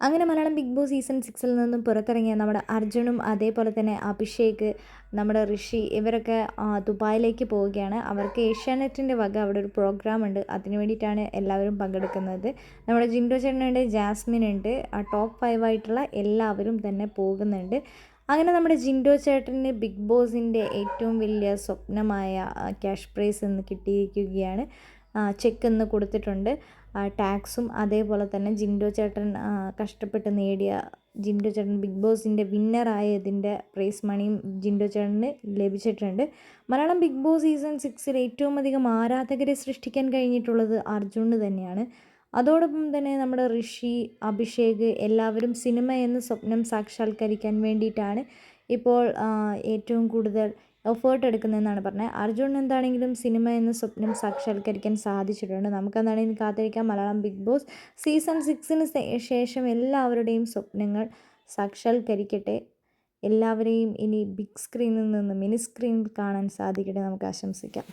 അങ്ങനെ Malayalam big Boss season സിക്സിൽ നിന്നും പുറത്തിറങ്ങിയ നമ്മുടെ അർജുനും അതേപോലെ തന്നെ അഭിഷേക് നമ്മുടെ ഋഷി ഇവരൊക്കെ ദുബായിലേക്ക് പോവുകയാണ്. അവർക്ക് ഏഷ്യാനെറ്റിന്റെ വക അവിടെ ഒരു പ്രോഗ്രാം ഉണ്ട്. അതിന് വേണ്ടിയിട്ടാണ് എല്ലാവരും പങ്കെടുക്കുന്നത്. നമ്മുടെ ജിൻഡോ ചേട്ടനുണ്ട് ജാസ്മിൻ ഉണ്ട്. ആ ടോപ്പ് ഫൈവ് ആയിട്ടുള്ള എല്ലാവരും തന്നെ പോകുന്നുണ്ട്. അങ്ങനെ നമ്മുടെ ജിൻഡോ ചേട്ടന് ബിഗ് ബോസിന്റെ ഏറ്റവും വലിയ സ്വപ്നമായ ക്യാഷ് പ്രൈസ് എന്ന് കിട്ടിയിരിക്കുകയാണ്. ചെക്ക് ഇന്ന് കൊടുത്തിട്ടുണ്ട്. ടാക്സും അതേപോലെ തന്നെ ജിൻഡോ ചേട്ടൻ കഷ്ടപ്പെട്ട് നേടിയ ജിൻഡോ ചേട്ടൻ ബിഗ് ബോസിന്റെ വിന്നറായതിന്റെ പ്രൈസ് മണിയും ജിൻഡോ ചേട്ടന് ലഭിച്ചിട്ടുണ്ട്. മലയാളം ബിഗ് ബോസ് സീസൺ സിക്സിൽ ഏറ്റവും അധികം ആരാധകരെ സൃഷ്ടിക്കാൻ കഴിഞ്ഞിട്ടുള്ളത് അർജുന് തന്നെയാണ്. അതോടൊപ്പം തന്നെ നമ്മുടെ ഋഷി അഭിഷേക് എല്ലാവരും സിനിമ എന്ന സ്വപ്നം സാക്ഷാത്കരിക്കാൻ വേണ്ടിയിട്ടാണ് ഇപ്പോൾ ഏറ്റവും കൂടുതൽ എഫേർട്ട് എടുക്കുന്നതെന്നാണ് പറഞ്ഞത്. അർജുൻ എന്താണെങ്കിലും സിനിമ എന്ന സ്വപ്നം സാക്ഷാത്കരിക്കാൻ സാധിച്ചിട്ടുണ്ട്. നമുക്കെന്താണെങ്കിലും കാത്തിരിക്കാം. മലയാളം ബിഗ് ബോസ് സീസൺ സിക്സിന് ശേഷം എല്ലാവരുടെയും സ്വപ്നങ്ങൾ സാക്ഷാത്കരിക്കട്ടെ. എല്ലാവരെയും ഇനി ബിഗ് സ്ക്രീനിൽ നിന്ന് മിനി സ്ക്രീനിൽ കാണാൻ സാധിക്കട്ടെ നമുക്ക് ആശംസിക്കാം.